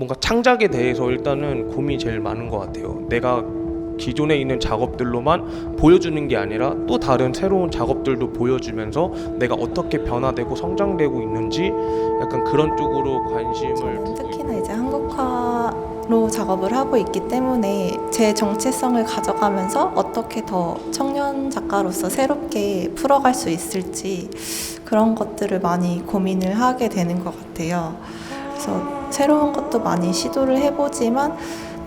뭔가 창작에 대해서 일단은 고민이 제일 많은 것 같아요. 내가 기존에 있는 작업들로만 보여주는 게 아니라 또 다른 새로운 작업들도 보여주면서 내가 어떻게 변화되고 성장되고 있는지 약간 그런 쪽으로 관심을 특히나 이제 한국화로 작업을 하고 있기 때문에 제 정체성을 가져가면서 어떻게 더 청년 작가로서 새롭게 풀어갈 수 있을지 그런 것들을 많이 고민을 하게 되는 것 같아요. 그래서 새로운 것도 많이 시도를 해보지만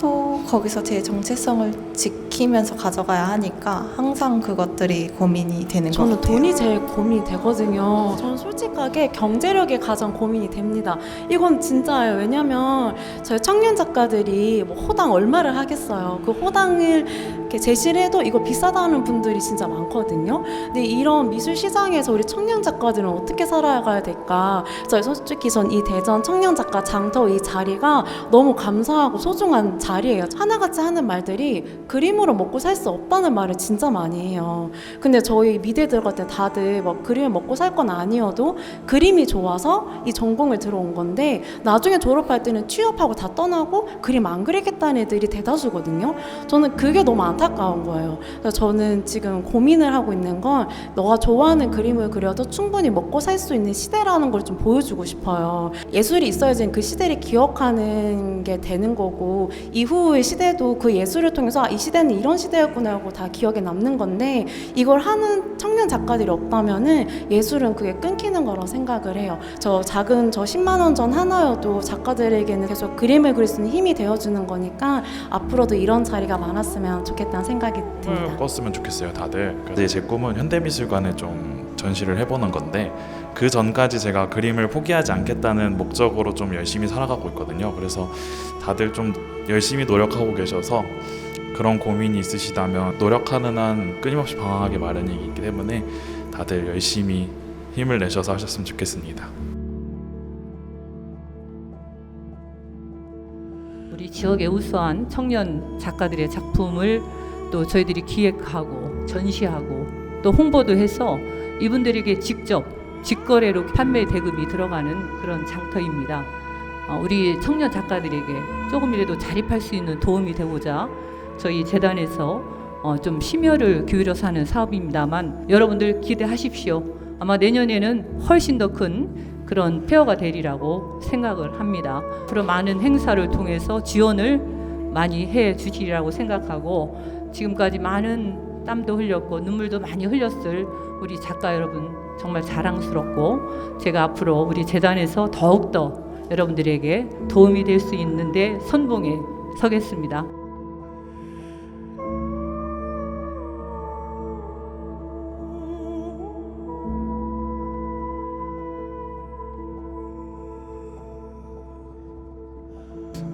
또 거기서 제 정체성을 지키면서 가져가야 하니까 항상 그것들이 고민이 되는 것 저는 같아요. 돈이 제일 고민이 되거든요. 저는 솔직하게 경제력이 가장 고민이 됩니다. 이건 진짜예요. 왜냐면 저희 청년 작가들이 뭐 호당 얼마를 하겠어요. 그 호당을 이렇게 제시를 해도 이거 비싸다는 분들이 진짜 많거든요. 근데 이런 미술 시장에서 우리 청년 작가들은 어떻게 살아가야 될까? 저희 솔직히 전 이 대전 청년 작가 장터 이 자리가 너무 감사하고 소중한 자리 예요. 하나같이 하는 말들이 그림으로 먹고 살 수 없다는 말을 진짜 많이 해요. 근데 저희 미대 들어갈 때 다들 뭐 그림을 먹고 살 건 아니어도 그림이 좋아서 이 전공을 들어온 건데 나중에 졸업할 때는 취업하고 다 떠나고 그림 안 그리겠다는 애들이 대다수거든요. 저는 그게 너무 안타까운 거예요. 그래서 저는 지금 고민을 하고 있는 건 너가 좋아하는 그림을 그려도 충분히 먹고 살 수 있는 시대라는 걸 좀 보여주고 싶어요. 예술이 있어야지 그 시대를 기억하는 게 되는 거고 이후의 시대도 그 예술을 통해서 아, 이 시대는 이런 시대였구나 하고 다 기억에 남는 건데 이걸 하는 청년 작가들이 없다면은 예술은 그게 끊기는 거라고 생각을 해요. 저 작은 저 10만 원 전 하나여도 작가들에게는 계속 그림을 그릴 수 있는 힘이 되어주는 거니까 앞으로도 이런 자리가 많았으면 좋겠다는 생각이 듭니다. 꿨으면 좋겠어요, 다들. 그래서 제 꿈은 현대미술관에 좀 전시를 해보는 건데 그 전까지 제가 그림을 포기하지 않겠다는 목적으로 좀 열심히 살아가고 있거든요. 그래서 다들 좀 열심히 노력하고 계셔서 그런 고민이 있으시다면 노력하는 한 끊임없이 방황하기 마련이기 때문에 다들 열심히 힘을 내셔서 하셨으면 좋겠습니다. 우리 지역의 우수한 청년 작가들의 작품을 또 저희들이 기획하고 전시하고 또 홍보도 해서 이분들에게 직접 직거래로 판매 대금이 들어가는 그런 장터입니다. 어, 우리 청년 작가들에게 조금이라도 자립할 수 있는 도움이 되고자 저희 재단에서 어, 좀 심혈을 기울여서 하는 사업입니다만 여러분들 기대하십시오. 아마 내년에는 훨씬 더 큰 그런 페어가 되리라고 생각을 합니다. 앞으로 많은 행사를 통해서 지원을 많이 해 주시리라고 생각하고 지금까지 많은 땀도 흘렸고 눈물도 많이 흘렸을 우리 작가 여러분 정말 자랑스럽고 제가 앞으로 우리 재단에서 더욱더 여러분들에게 도움이 될 수 있는데 선봉에 서겠습니다.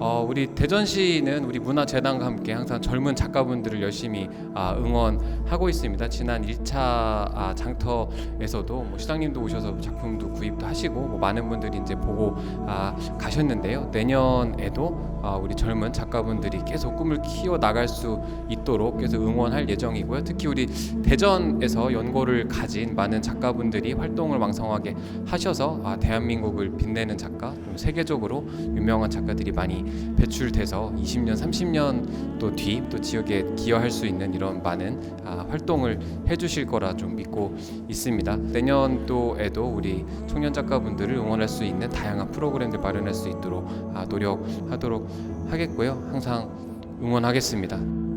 어, 우리 대전시는 우리 문화재단과 함께 항상 젊은 작가분들을 열심히 아, 응원하고 있습니다. 지난 1차 아, 장터에서도 뭐 시장님도 오셔서 작품도 구입도 하시고 뭐 많은 분들이 이제 보고 아, 가셨는데요. 내년에도 아, 우리 젊은 작가분들이 계속 꿈을 키워 나갈 수 있도록 계속 응원할 예정이고요. 특히 우리 대전에서 연고를 가진 많은 작가분들이 활동을 왕성하게 하셔서 아, 대한민국을 빛내는 작가, 좀 세계적으로 유명한 작가들이 많이 배출돼서 20년, 30년 또 뒤 또 지역에 기여할 수 있는 이런 많은 아, 활동을 해주실 거라 좀 믿고 있습니다. 내년도에도 우리 청년 작가분들을 응원할 수 있는 다양한 프로그램들 마련할 수 있도록 아, 노력하도록 하겠고요. 항상 응원하겠습니다.